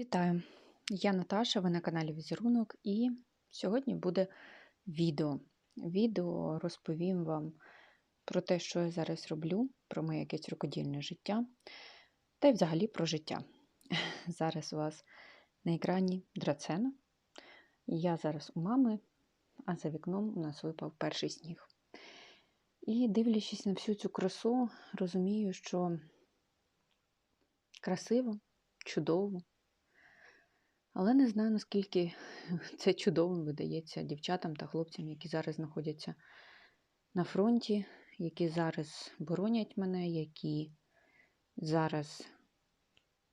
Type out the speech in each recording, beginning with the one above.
Вітаю! Я Наташа, ви на каналі Візерунок, і сьогодні буде відео. Відео розповім вам про те, що я зараз роблю, про моє якесь рукодільне життя, та й взагалі про життя. Зараз у вас на екрані драцена. Я зараз у мами, а за вікном у нас випав перший сніг. І дивлячись на всю цю красу, розумію, що красиво, чудово. Але не знаю, наскільки це чудовим видається дівчатам та хлопцям, які зараз знаходяться на фронті, які зараз боронять мене, які зараз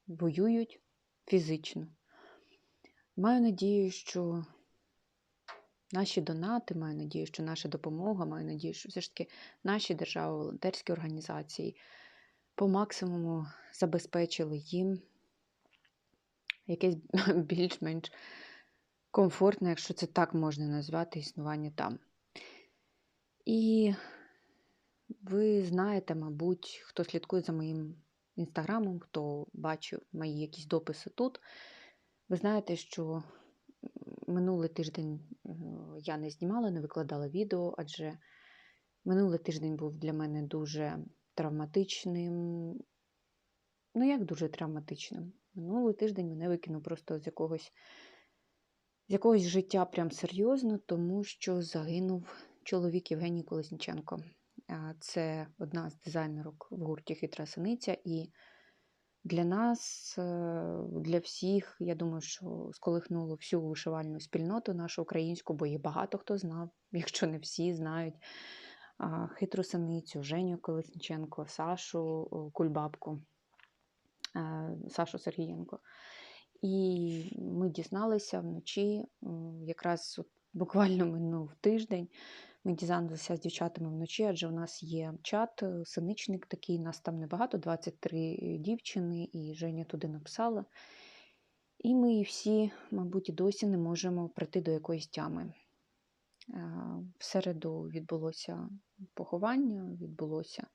воюють фізично. Маю надію, що наші донати, маю надію, що наша допомога, маю надію, що все ж таки наші держави, волонтерські організації по максимуму забезпечили їм якесь більш-менш комфортне, якщо це так можна назвати, існування там. І ви знаєте, мабуть, хто слідкує за моїм інстаграмом, хто бачив мої якісь дописи тут, ви знаєте, що минулий тиждень е, я не знімала, не викладала відео, адже минулий тиждень був для мене дуже травматичним. Ну, як дуже травматичним? Минулий тиждень мене викинув просто з якогось з якогось життя прям серйозно, тому що загинув чоловік Євгеній Колесніченко. Це одна з дизайнерок в гурті Хитра Синиця. І для нас, е, для всіх, я думаю, що сколихнуло всю вишивальну спільноту нашу українську, бо їх багато хто знав, якщо не всі знають. Хитру синицю, Женю Колесніченко, Сашу Кульбабку. Е, Сашу Сергієнко. І ми дізналися вночі, якраз буквально минув тиждень. Ми дізналися з дівчатами вночі, адже у нас є чат, е, синичник такий, нас там небагато, 23 дівчини, і Женя туди написала. І ми всі, мабуть, досі не можемо прийти до якоїсь тями. Е, в середу відбулося поховання, відбулося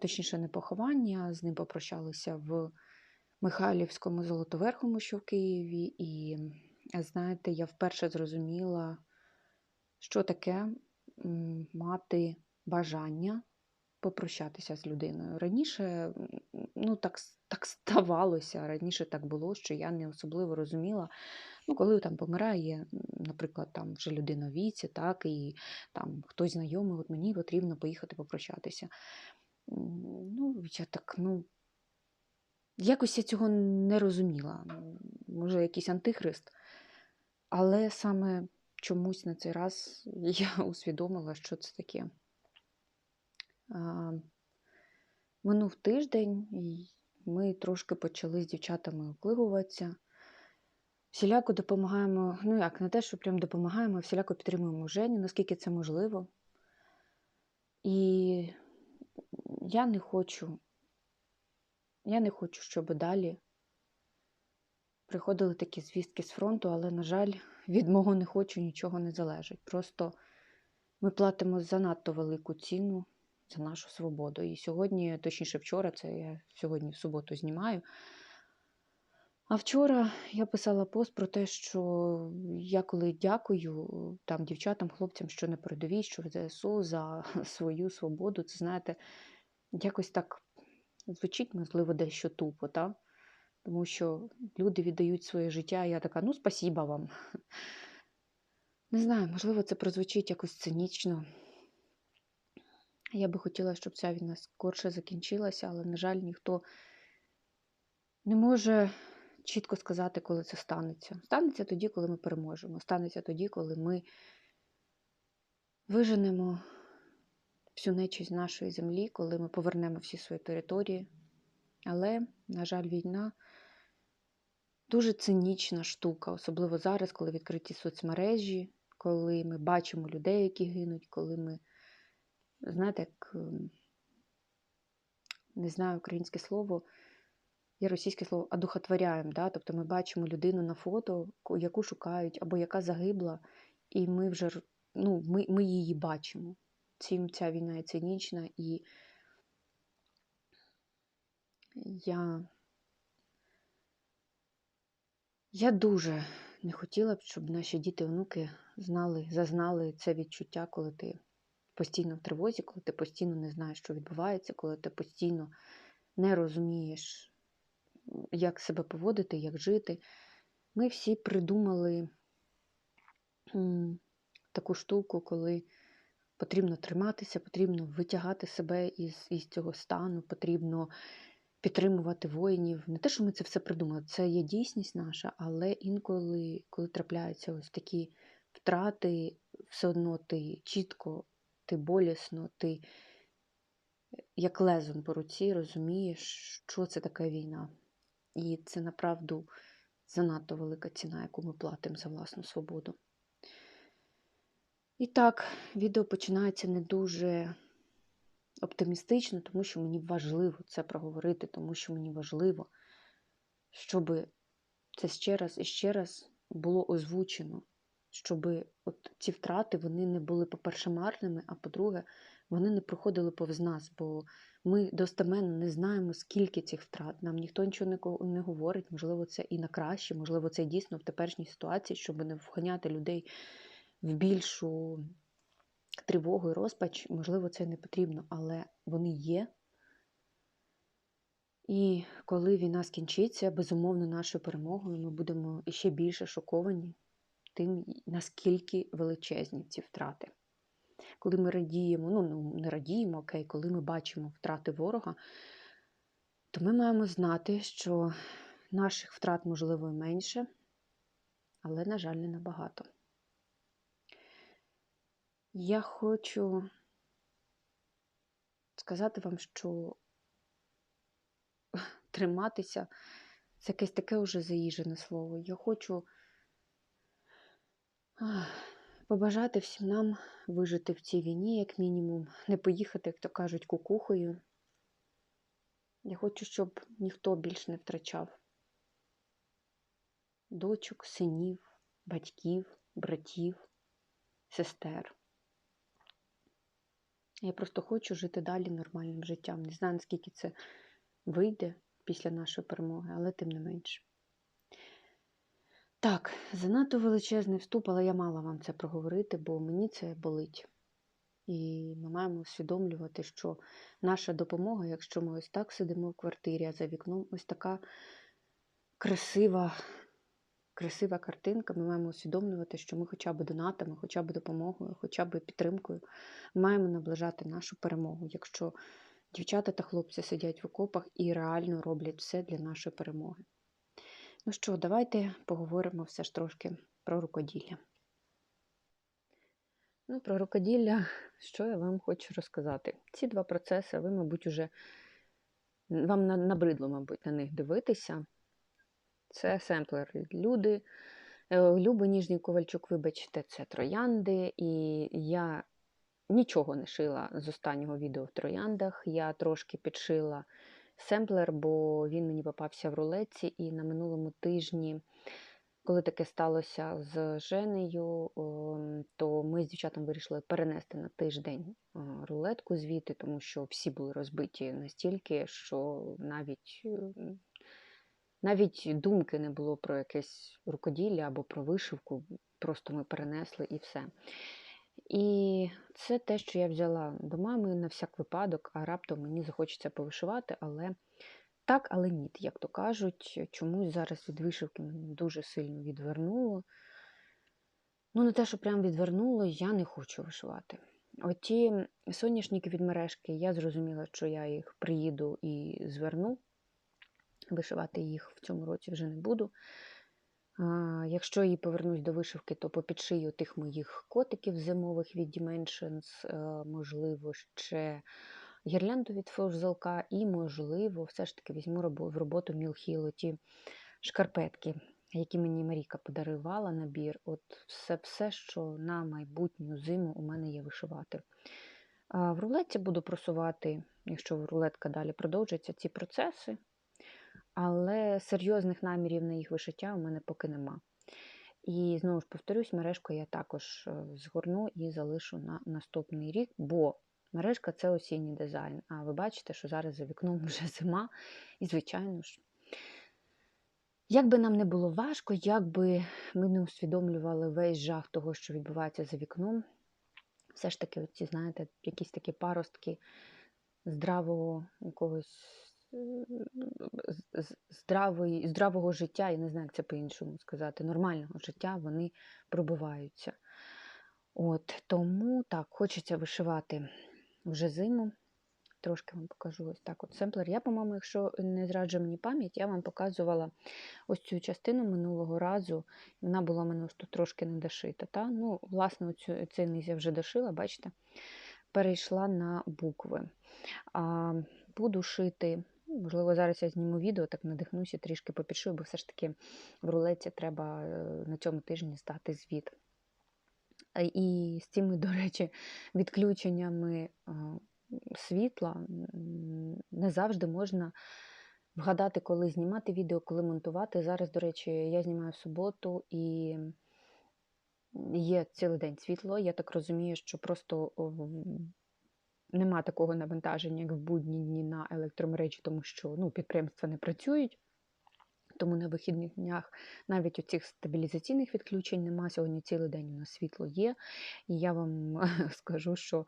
точніше, не поховання, з ним попрощалися в Михайлівському Золотоверхому, що в Києві. І, знаєте, я вперше зрозуміла, що таке мати бажання попрощатися з людиною. Раніше ну, так так ставалося, раніше так було, що я не особливо розуміла. Ну, Коли там помирає, наприклад, там вже людина віці, так, і там хтось знайомий, от мені потрібно поїхати попрощатися. Ну, я так, ну, якось я цього не розуміла. Може, якийсь антихрист. Але саме чомусь на цей раз я усвідомила, що це таке. Минув тиждень, і ми трошки почали з дівчатами оклигуватися. Всіляко допомагаємо, ну як, не те, що прям допомагаємо, всіляко підтримуємо Женю, наскільки це можливо. І я не хочу, я не хочу, щоб далі приходили такі звістки з фронту, але, на жаль, від мого не хочу нічого не залежить. Просто ми платимо занадто велику ціну за нашу свободу. І сьогодні, точніше, вчора, це я сьогодні в суботу знімаю. А вчора я писала пост про те, що я коли дякую там дівчатам, хлопцям, що на передовій, що в ЗСУ за свою свободу, це знаєте, якось так звучить, можливо, дещо тупо, та? тому що люди віддають своє життя, і я така, ну, спасіба вам. Не знаю, можливо, це прозвучить якось цинічно. Я би хотіла, щоб ця війна скорше закінчилася, але, на жаль, ніхто не може чітко сказати, коли це станеться. Станеться тоді, коли ми переможемо. Станеться тоді, коли ми виженемо всю нечість нашої землі, коли ми повернемо всі свої території. Але, на жаль, війна дуже цинічна штука, особливо зараз, коли відкриті соцмережі, коли ми бачимо людей, які гинуть, коли ми, знаєте, як ем, не знаю українське слово, є російське слово одухотворяємо. Да? Тобто ми бачимо людину на фото, яку шукають, або яка загибла, і ми вже ну, ми, ми її бачимо цим ця війна є цинічна, і я Я дуже не хотіла б, щоб наші діти-онуки знали, зазнали це відчуття, коли ти постійно в тривозі, коли ти постійно не знаєш, що відбувається, коли ти постійно не розумієш, як себе поводити, як жити. Ми всі придумали таку штуку, коли потрібно триматися, потрібно витягати себе із, із цього стану, потрібно підтримувати воїнів. Не те, що ми це все придумали, це є дійсність наша, але інколи, коли трапляються ось такі втрати, все одно ти чітко, ти болісно, ти як лезом по руці розумієш, що це така війна. І це направду занадто велика ціна, яку ми платимо за власну свободу. І так, відео починається не дуже оптимістично, тому що мені важливо це проговорити, тому що мені важливо, щоб це ще раз і ще раз було озвучено, щоб от ці втрати вони не були, по-перше, марними, а по-друге, вони не проходили повз нас, бо ми достеменно не знаємо, скільки цих втрат. Нам ніхто нічого не, говорить, можливо, це і на краще, можливо, це дійсно в теперішній ситуації, щоб не вганяти людей в більшу тривогу і розпач, можливо, це не потрібно, але вони є. І коли війна скінчиться, безумовно, нашою перемогою ми будемо іще більше шоковані тим, наскільки величезні ці втрати. Коли ми радіємо, ну ну, не радіємо, окей, коли ми бачимо втрати ворога, то ми маємо знати, що наших втрат, можливо, менше, але, на жаль, не набагато. Я хочу сказати вам, що триматися це якесь таке вже заїжене слово. Я хочу побажати всім нам вижити в цій війні, як мінімум, не поїхати, як то кажуть, кукухою. Я хочу, щоб ніхто більш не втрачав дочок, синів, батьків, братів, сестер. Я просто хочу жити далі нормальним життям. Не знаю, наскільки це вийде після нашої перемоги, але тим не менше. Так, занадто величезний вступ, але я мала вам це проговорити, бо мені це болить. І ми маємо усвідомлювати, що наша допомога, якщо ми ось так сидимо в квартирі, а за вікном ось така красива, красива картинка, ми маємо усвідомлювати, що ми хоча б донатами, хоча б допомогою, хоча б підтримкою маємо наближати нашу перемогу, якщо дівчата та хлопці сидять в окопах і реально роблять все для нашої перемоги. Ну що, давайте поговоримо все ж трошки про рукоділля. Ну, про рукоділля, що я вам хочу розказати. Ці два процеси, ви, мабуть, уже вам набридло, мабуть, на них дивитися. Це семплер люди. Е, Люби Ніжній Ковальчук, вибачте, це троянди. І я нічого не шила з останнього відео в трояндах. Я трошки підшила семплер, бо він мені попався в рулетці, і на минулому тижні, коли таке сталося з Женею, ем, то ми з дівчатом вирішили перенести на тиждень е, рулетку звідти, тому що всі були розбиті настільки, що навіть. навіть думки не було про якесь рукоділля або про вишивку, просто ми перенесли і все. І це те, що я взяла до мами на всяк випадок, а раптом мені захочеться повишивати, але так, але ні, як то кажуть, чомусь зараз від вишивки мене дуже сильно відвернуло. Ну, не те, що прям відвернуло, я не хочу вишивати. Оті соняшники від мережки, я зрозуміла, що я їх приїду і зверну. Вишивати їх в цьому році вже не буду. Якщо і повернусь до вишивки, то попідшию тих моїх котиків зимових від Dimensions, е, можливо, ще гірлянду від фурзелка, і, можливо, все ж таки візьму в роботу Мілхіло ті шкарпетки, які мені Маріка подарувала набір. От все, все, що на майбутню зиму у мене є вишивати. В рулетці буду просувати, якщо рулетка далі продовжиться, ці процеси але серйозних намірів на їх вишиття у мене поки нема. І знову ж повторюсь, мережку я також е, згорну і залишу на наступний рік, бо мережка це осінній дизайн. А ви бачите, що зараз за вікном вже зима, і, звичайно ж, Як би нам не було важко, як би ми не усвідомлювали весь жах того, що відбувається за вікном, все ж таки, ці, знаєте, якісь такі паростки здравого якогось здравої, здравого життя, я не знаю, як це по-іншому сказати, нормального життя, вони пробиваються. От, тому так, хочеться вишивати вже зиму. Трошки вам покажу ось так. От семплер. Я, по-моєму, якщо не зраджує мені пам'ять, я вам показувала ось цю частину минулого разу. Вона була в мене тут трошки не дошита. Та? Ну, власне, оцю, цей низ я вже дошила, бачите, перейшла на букви. А, буду шити. Ну, Можливо, зараз я зніму відео, так надихнуся, трішки попішую, бо все ж таки в рулеті треба е, на цьому тижні здати звіт. І з цими, до речі, відключеннями світла не завжди можна вгадати, коли знімати відео, коли монтувати. Зараз, до речі, я знімаю в суботу і є цілий день світло. Я так розумію, що просто нема такого навантаження, як в будні дні на електромережі, тому що ну, підприємства не працюють. Тому на вихідних днях навіть у цих стабілізаційних відключень нема. Сьогодні цілий день у нас світло є. І я вам скажу, що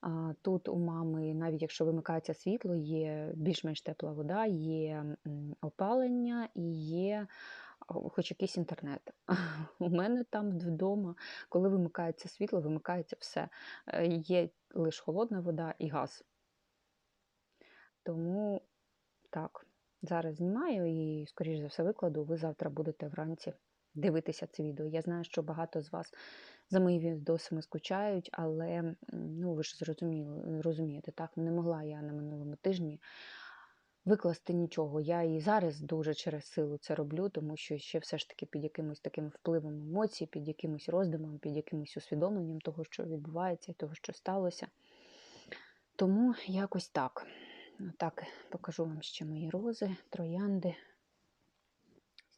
а, тут у мами, навіть якщо вимикається світло, є більш-менш тепла вода, є опалення і є хоч якийсь інтернет. У мене там вдома, коли вимикається світло, вимикається все. Е, Є лише холодна вода і газ. Тому так, зараз знімаю і, скоріш за все, викладу. Ви завтра будете вранці дивитися це відео. Я знаю, що багато з вас за мої відосами скучають, але ну, ви ж зрозуміли, розумієте, так, не могла я на минулому тижні викласти нічого. Я і зараз дуже через силу це роблю, тому що ще все ж таки під якимось таким впливом емоцій, під якимось роздумом, під якимось усвідомленням того, що відбувається, того, що сталося. Тому якось так. Так, покажу вам ще мої рози, троянди.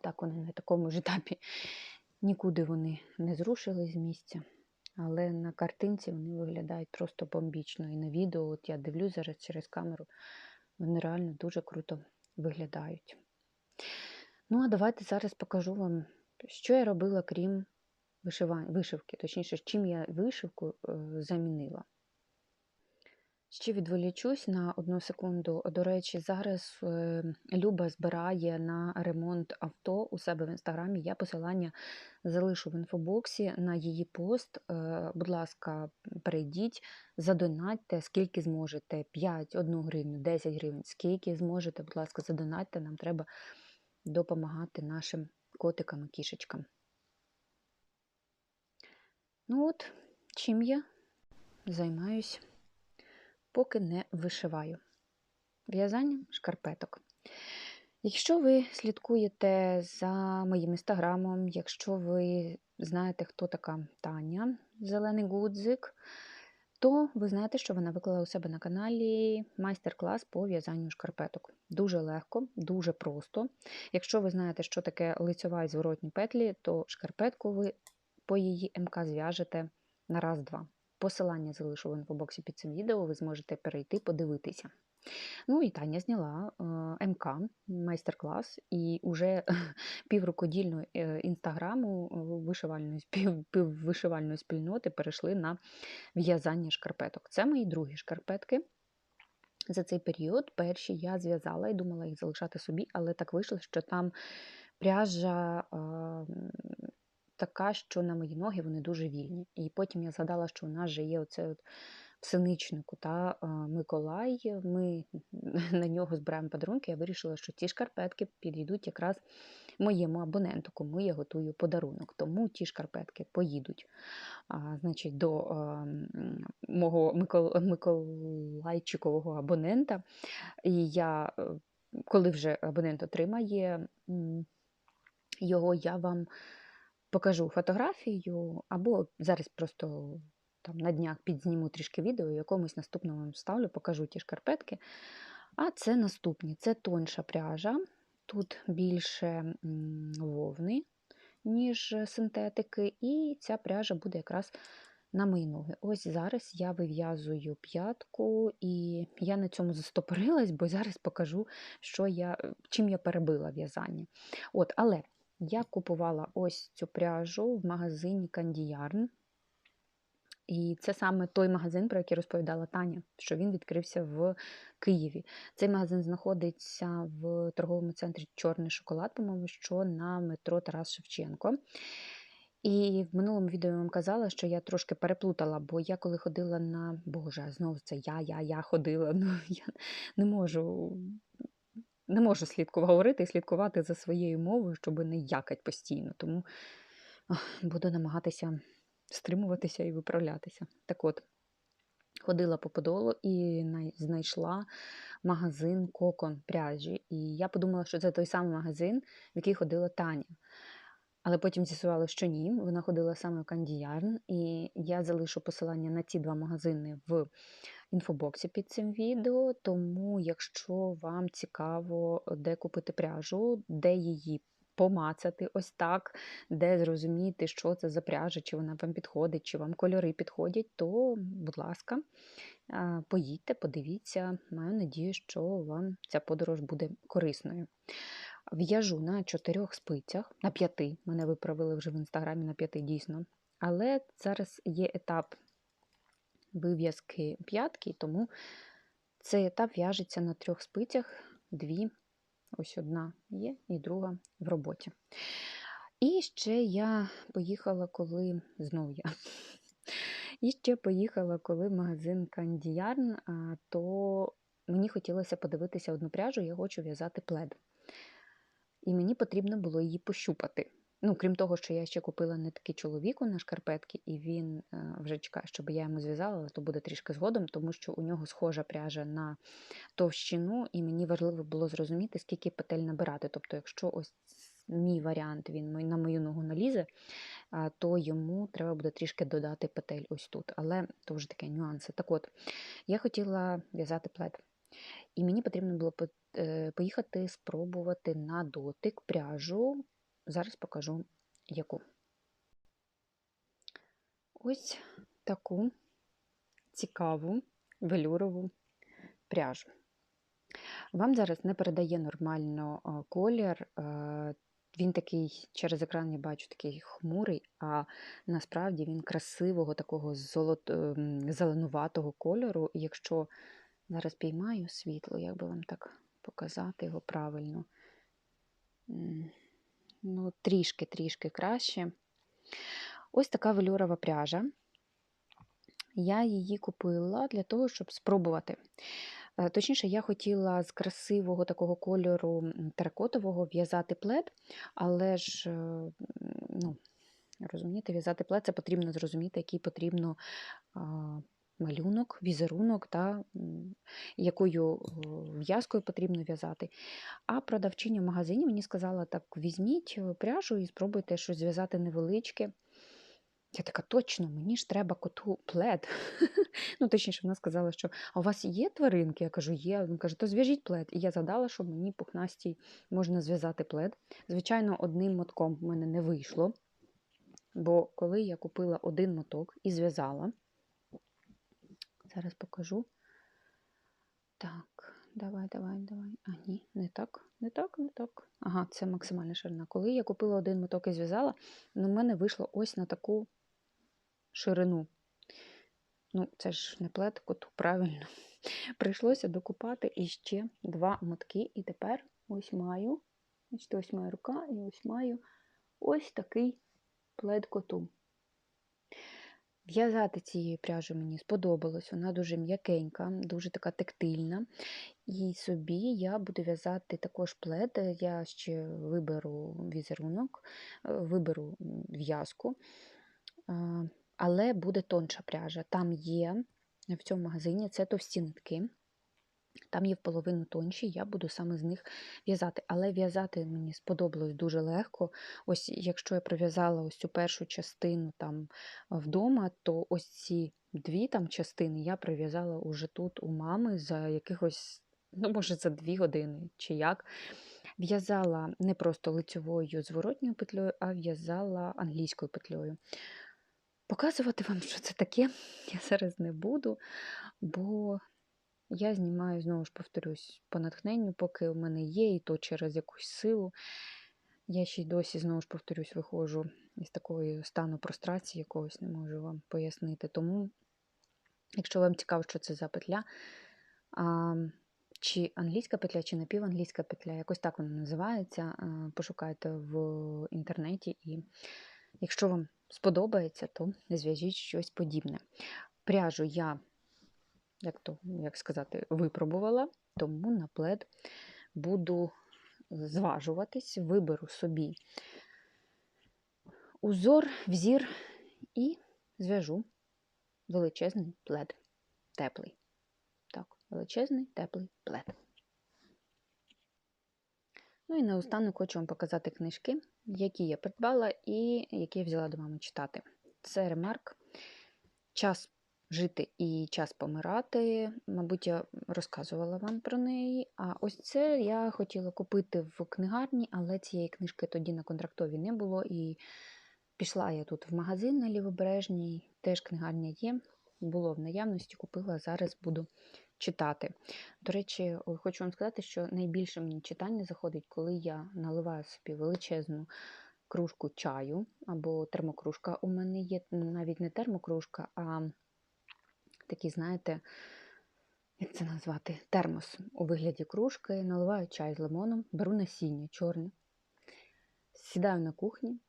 Так, вони на такому ж етапі нікуди вони не зрушили з місця. Але на картинці вони виглядають просто бомбічно. І на відео, от я дивлюсь зараз через камеру, вони реально дуже круто виглядають. Ну, а давайте зараз покажу вам, що я робила, крім вишивки, точніше, чим я вишивку е, замінила. Ще відволічусь на одну секунду. До речі, зараз е, Люба збирає на ремонт авто у себе в інстаграмі. Я посилання залишу в інфобоксі на її пост. Е, Будь ласка, перейдіть, задонатьте, скільки зможете. 5, 1 гривню, 10 гривень, скільки зможете, будь ласка, задонатьте. Нам треба допомагати нашим котикам і кішечкам. Ну от, чим я займаюсь поки не вишиваю. В'язанням шкарпеток. Якщо ви слідкуєте за моїм інстаграмом, якщо ви знаєте, хто така Таня Зелений Гудзик, то ви знаєте, що вона виклала у себе на каналі майстер-клас по в'язанню шкарпеток. Дуже легко, дуже просто. Якщо ви знаєте, що таке лицьова і зворотні петлі, то шкарпетку ви по її МК зв'яжете на раз-два. Посилання залишу в інфобоксі під цим відео, ви зможете перейти, подивитися. Ну і Таня зняла е, МК майстер-клас, і уже піврукодільної е, інстаграму е, вишивальної, пів, піввишивальної спільноти перейшли на в'язання шкарпеток. Це мої другі шкарпетки. За цей період перші я зв'язала і думала їх залишати собі, але так вийшло, що там пряжа така, що на мої ноги вони дуже вільні. І потім я згадала, що у нас же є оце от в синичнику та Миколай. Ми на нього збираємо подарунки. Я вирішила, що ці шкарпетки підійдуть якраз моєму абоненту, кому я готую подарунок. Тому ті шкарпетки поїдуть а, значить, до а, мого Микол... Миколайчикового абонента. І я, е, коли вже абонент отримає його, я вам покажу фотографію, або зараз просто там на днях підзніму трішки відео, якомусь наступному вам вставлю, покажу ті шкарпетки. А це наступні, це тонша пряжа. Тут більше вовни, ніж синтетики, і ця пряжа буде якраз на мої ноги. Ось зараз я вив'язую п'ятку, і я на цьому застопорилась, бо зараз покажу, що я, чим я перебила в'язання. От, Але я купувала ось цю пряжу в магазині Candy І це саме той магазин, про який розповідала Таня, що він відкрився в Києві. Цей магазин знаходиться в торговому центрі Чорний шоколад, по-моєму, що на метро Тарас Шевченко. І в минулому відео я вам казала, що я трошки переплутала, бо я коли ходила на Боже, знову це я, я, я ходила. Ну я не можу не можу слідкувати говорити і слідкувати за своєю мовою, щоб не якать постійно. Тому буду намагатися стримуватися і виправлятися. Так от, ходила по подолу і знайшла магазин кокон пряжі. І я подумала, що це той самий магазин, в який ходила Таня. Але потім з'ясувала, що ні, вона ходила саме в Кандіярн, і я залишу посилання на ці два магазини в інфобоксі під цим відео. Тому, якщо вам цікаво, де купити пряжу, де її помацати ось так, де зрозуміти, що це за пряжа, чи вона вам підходить, чи вам кольори підходять, то, будь ласка, поїдьте, подивіться, маю надію, що вам ця подорож буде корисною. В'яжу на чотирьох спицях, на п'яти. Мене виправили вже в інстаграмі на п'яти, дійсно. Але зараз є етап вив'язки п'ятки, тому цей етап в'яжеться на трьох спицях, дві, ось одна є, і друга в роботі. І ще я поїхала, коли знову я. І ще поїхала, коли в магазин Кандіярн, то мені хотілося подивитися одну пряжу, я хочу в'язати плед і мені потрібно було її пощупати. Ну, крім того, що я ще купила не такий чоловіку на шкарпетки, і він е, вже чекає, щоб я йому зв'язала, але то буде трішки згодом, тому що у нього схожа пряжа на товщину, і мені важливо було зрозуміти, скільки петель набирати. Тобто, якщо ось мій варіант він на мою ногу налізе, то йому треба буде трішки додати петель ось тут. Але то вже таке нюанси. Так от, я хотіла в'язати плед. І мені потрібно було е, поїхати спробувати на дотик пряжу. Зараз покажу яку. Ось таку цікаву велюрову пряжу. Вам зараз не передає нормально колір. Він такий, через екран я бачу, такий хмурий, а насправді він красивого, такого золот... Ем, зеленуватого кольору. І якщо Зараз піймаю світло, як би вам так показати його правильно. Ну, Трішки-трішки краще. Ось така велюрова пряжа. Я її купила для того, щоб спробувати. Е, точніше, я хотіла з красивого такого кольору теракотового в'язати плед, але ж, е, ну, розумієте, в'язати плед це потрібно зрозуміти, який потрібно малюнок, візерунок, та, якою в'язкою потрібно в'язати. А продавчиня в магазині мені сказала, так, візьміть е, пряжу і спробуйте щось зв'язати невеличке. Я така, точно, мені ж треба коту плед. ну, точніше, вона сказала, що а у вас є тваринки? Я кажу, є. Він каже, то зв'яжіть плед. І я задала, що мені пухнастій можна зв'язати плед. Звичайно, одним мотком в мене не вийшло. Бо коли я купила один моток і зв'язала, Зараз покажу. Так, давай, давай, давай. А, ні, не так, не так, не так. Ага, це максимальна ширина. Коли я купила один моток і зв'язала, ну, в мене вийшло ось на таку ширину. Ну, це ж не плет коту, правильно. Прийшлося докупати іще два мотки, і тепер ось маю, ось ось моя рука, і ось маю ось такий плед. В'язати цією пряжі мені сподобалось, вона дуже м'якенька, дуже така тактильна. І собі я буду в'язати також плед, я ще виберу візерунок, е, виберу в'язку, але буде тонша пряжа. Там є в цьому магазині це товсті нитки. Там є в половину тонші, я буду саме з них в'язати. Але в'язати мені сподобалось дуже легко. Ось якщо я пров'язала ось цю першу частину там вдома, то ось ці дві там частини я пров'язала уже тут у мами за якихось, ну, може, за дві години чи як. В'язала не просто лицьовою зворотньою петлею, а в'язала англійською петлею. Показувати вам, що це таке, я зараз не буду, бо я знімаю, знову ж повторюсь, по натхненню, поки у мене є, і то через якусь силу. Я ще й досі, знову ж повторюсь, виходжу із такої стану прострації, якогось не можу вам пояснити. Тому, якщо вам цікаво, що це за петля, а, чи англійська петля, чи напіванглійська петля, якось так вона називається, а, пошукайте в інтернеті, і якщо вам сподобається, то зв'яжіть щось подібне. Пряжу я, як то, як сказати, випробувала, тому на плед буду зважуватись, виберу собі узор, взір і зв'яжу величезний плед. Теплий. Так, величезний теплий плед. Ну і наостанок хочу вам показати книжки, які я придбала і які я взяла до мами читати. Це ремарк Час жити і час помирати. Мабуть, я розказувала вам про неї. А ось це я хотіла купити в книгарні, але цієї книжки тоді на контрактові не було. І пішла я тут в магазин на Лівобережній, теж книгарня є. Було в наявності, купила, зараз буду читати. До речі, хочу вам сказати, що найбільше мені читання заходить, коли я наливаю собі величезну кружку чаю або термокружка. У мене є навіть не термокружка, а такий, знаєте, як це назвати? Термос у вигляді кружки, наливаю чай з лимоном, беру насіння чорне, сідаю на кухні,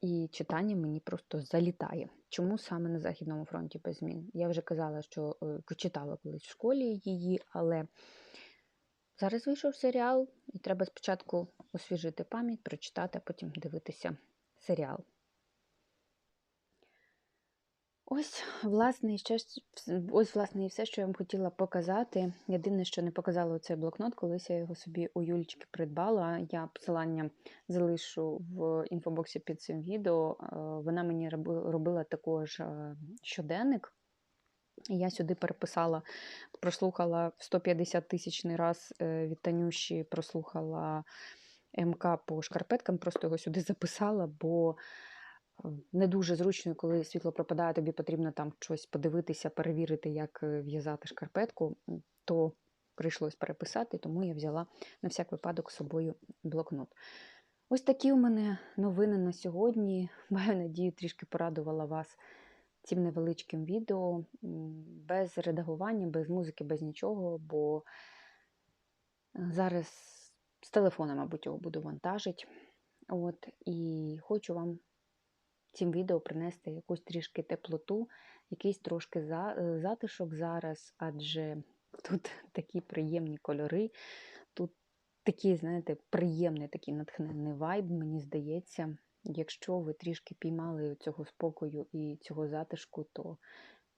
і читання мені просто залітає. Чому саме на Західному фронті без змін? Я вже казала, що е, читала колись в школі її, але зараз вийшов серіал, і треба спочатку освіжити пам'ять, прочитати, а потім дивитися серіал. Ось, власне, і ось, власне, і все, що я вам хотіла показати. Єдине, що не показала цей блокнот, колись я його собі у Юлічки придбала. Я посилання залишу в інфобоксі під цим відео. Е, вона мені робила також е, щоденник. Я сюди переписала, прослухала 150 тисячний раз е, від Танюші, прослухала МК по шкарпеткам, просто його сюди записала, бо не дуже зручно, коли світло пропадає, тобі потрібно там щось подивитися, перевірити, як е, в'язати шкарпетку, то прийшлось переписати, тому я взяла на всяк випадок з собою блокнот. Ось такі у мене новини на сьогодні. Маю надію, трішки порадувала вас цим невеличким відео, без редагування, без музики, без нічого, бо е, зараз з телефона, мабуть, його буду вантажити. От, І хочу вам цим відео принести якусь трішки теплоту, якийсь трошки е, затишок зараз, адже тут такі приємні кольори, тут такий, знаєте, приємний такий натхненний вайб, мені здається. Якщо ви трішки піймали цього спокою і цього затишку, то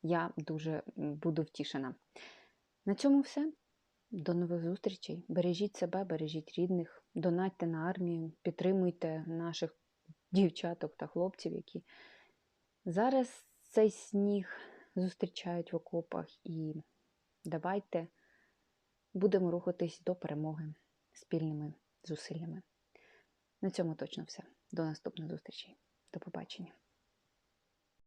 я дуже буду втішена. На цьому все. До нових зустрічей. Бережіть себе, бережіть рідних, донатьте на армію, підтримуйте наших дівчаток та хлопців, які зараз цей сніг зустрічають в окопах, і давайте будемо рухатись до перемоги спільними зусиллями. На цьому точно все. До наступних зустрічей. До побачення.